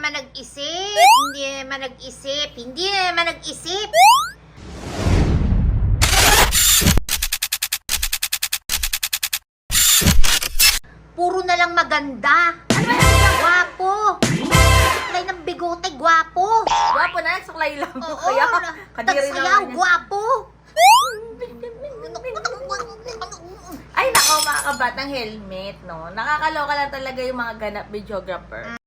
naman nag-isip. Hindi naman nag-isip. Hindi naman nag-isip. Puro na lang maganda. Ano yan? Gwapo. Suklay ng bigote, gwapo. Gwapo na, suklay lang. Oo, Kaya, kadiri naman yan. gwapo. Ay, nako, mga kabatang helmet, no? Nakakaloka lang talaga yung mga ganap videographer.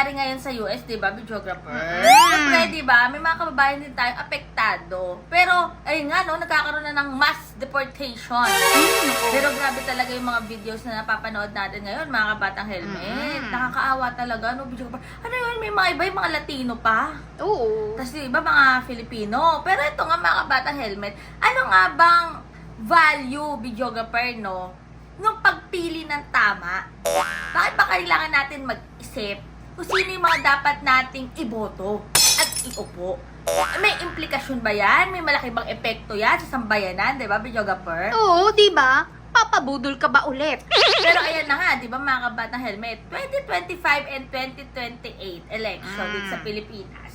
Nangyayari ngayon sa US, di ba, videographer? Mm. Siyempre, di ba, may mga kababayan din tayong apektado. Pero, ayun nga, no, nagkakaroon na ng mass deportation. Pero grabe talaga yung mga videos na napapanood natin ngayon, mga kabatang helmet. Mm. Nakakaawa talaga, no, videographer. Ano yun, may mga iba, yung mga Latino pa. Oo. Tapos yung iba mga Filipino. Pero ito nga mga kabatang helmet, ano nga bang value, videographer, no? Nung pagpili ng tama, bakit ba kailangan natin mag-isip kung sino yung mga dapat nating iboto at iupo? May implikasyon ba yan? May malaki bang epekto yan sa sambayanan, di ba, videographer? Oo, di ba? Papabudol ka ba ulit? Pero ayan na nga, di ba mga kabatang helmet, 2025 and 2028 election Mm. sa Pilipinas.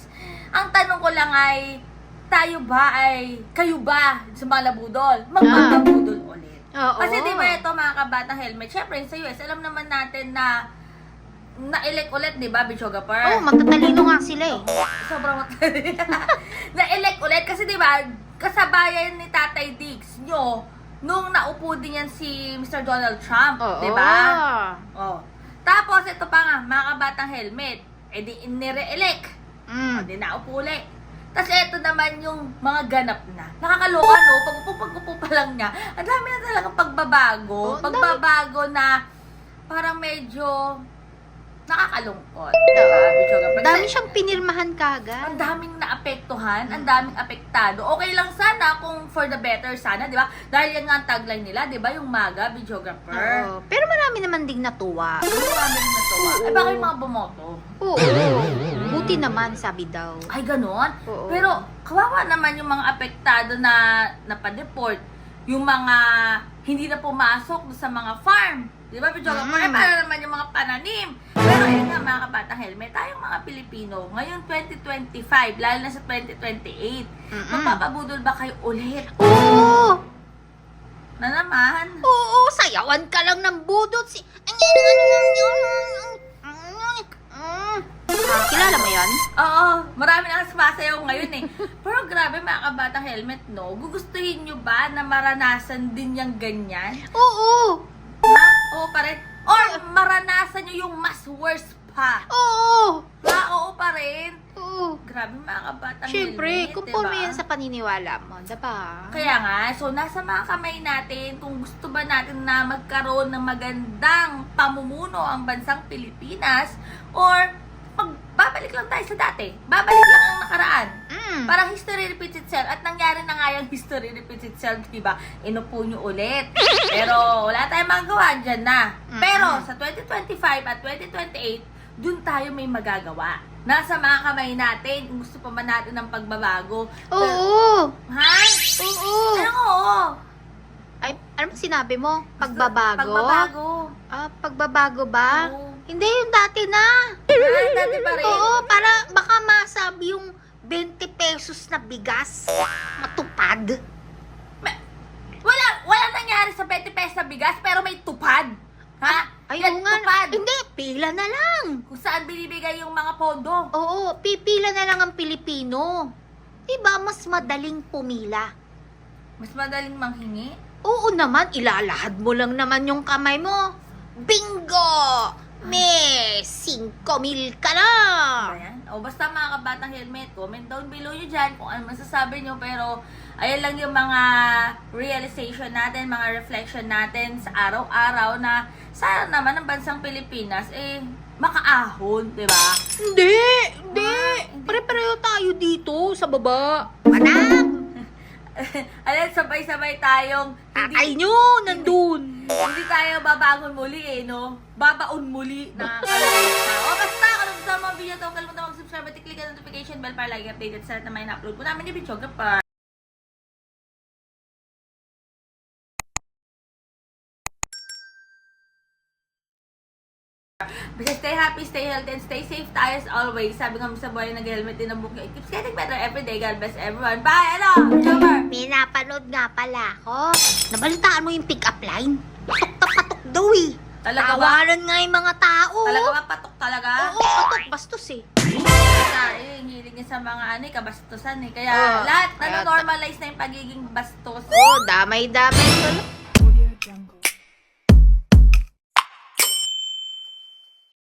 Ang tanong ko lang ay, tayo ba ay, kayo ba sa mga labudol, magpapabudol ulit? Oo. Kasi di ba ito mga kabatang helmet, syempre sa US, alam naman natin na na-elect ulit, di ba, Bichogapur? Oo, matatalino nga sila eh. Sobrang matali. Na-elect ulit kasi 'di ba, kasabayan ni Tatay Diggs nyo nung naupo din yan si Mr. Donald Trump, Oo. 'di ba? Oh. Tapos ito pa nga, mga kabatang helmet, edi inire-elect. Mm. O, di naupo ulit. Tapos ito naman yung mga ganap na. Nakakaloka, no? Pag-upo pa lang niya, ang dami na talagang pagbabago. Dami. pagbabago na parang medyo nakakalungkot. Diba, Bichoga? Dami siyang pinirmahan kagad. ang daming naapektuhan, ang daming apektado. Okay lang sana kung for the better sana, di ba? Dahil yan nga ang tagline nila, di ba? Yung MAGA, videographer. Oo. Pero marami naman ding natuwa. Marami rin natuwa? Ay, bakit yung mga bumoto? Oo. Buti naman, sabi daw. Ay, ganon? Oo. Pero, kawawa naman yung mga apektado na napadeport. Yung mga hindi na pumasok sa mga farm. Di ba, videographer? Mm. Eh, paano naman yung mga pananim? Pero ayun nga, mga kabatang helmet, tayong mga Pilipino, ngayon 2025, lalo na sa 2028, Mm-mm. magpapabudol ba kayo ulit? Oo! Na naman? Oo, sayawan ka lang ng budot. Si... Kilala mo yan? Oo, marami na sumasayaw ngayon eh. Pero grabe mga kabatang helmet, no? Gugustuhin nyo ba na maranasan din yung ganyan? Oo! Ha? Oo pa rin? Or maranasan nyo yung mas worse pa? Oo! Ha? Oo pa rin? Oo. Grabe mga kabatang Siyempre, helmet, conforme diba? yan sa paniniwala mo, diba? Kaya nga, so nasa mga kamay natin kung gusto ba natin na magkaroon ng magandang pamumuno ang bansang Pilipinas or babalik lang tayo sa dati. Babalik lang ang nakaraan. Mm. Parang history repeats itself. At nangyari na nga yung history repeats itself, di ba? Inupo nyo ulit. Pero wala tayong magawa dyan na. Mm-mm. Pero sa 2025 at 2028, dun tayo may magagawa. Nasa mga kamay natin gusto pa man natin ng pagbabago. Pero- Oo! ha? Oo! Ano oo? Ay, ano sinabi mo? Pagbabago? Pagbabago. Ah, pagbabago ba? Oo. Hindi, yung dati na. Ah, dati pa rin. Oo, para baka masabi yung 20 pesos na bigas. Matupad. Ma- Wala, wala nangyari sa 20 pesos na bigas, pero may tupad. Ha? Ay, Yan, oo nga. tupad. Hindi, pila na lang. Kung saan binibigay yung mga pondo. Oo, pipila na lang ang Pilipino. Diba, mas madaling pumila. Mas madaling manghingi. Oo naman, ilalahad mo lang naman yung kamay mo. Bingo! May 5 mil ka na! Ayan. O basta mga kabatang helmet, comment down below nyo dyan kung ano masasabi nyo. Pero ayan lang yung mga realization natin, mga reflection natin sa araw-araw na sana naman ang bansang Pilipinas eh makaahon, di ba? Hindi! Hindi! Pare-pareho tayo dito sa baba. Anak! Alam, sabay-sabay tayong Tatay nyo, nandun. Hindi tayo babangon muli eh, no? Babaon muli. Na. O basta, kung gusto mo ang video nyo to, huwag kalimutan mag-subscribe at i-click ang notification bell para lagi updated sa lahat na may na-upload po namin ni Videographer. Basta stay happy, stay healthy, and stay safe tayo as always. Sabi nga sa buhay nag-helmet din ang book. It keeps getting better every day. God bless everyone. Bye! Ano? Videographer! May napanood nga pala ako. Nabalitaan mo yung pick-up line? Patok na patok daw eh. Talaga ba? Tawanan nga yung mga tao. Talaga ba patok talaga? Oo, patok. Bastos eh. Kaya eh, ang hilig niya sa mga ano, eh, kabastusan eh. Kaya Oo. lahat, Kaya- ano, normalize na yung pagiging bastos. Oo, damay-damay.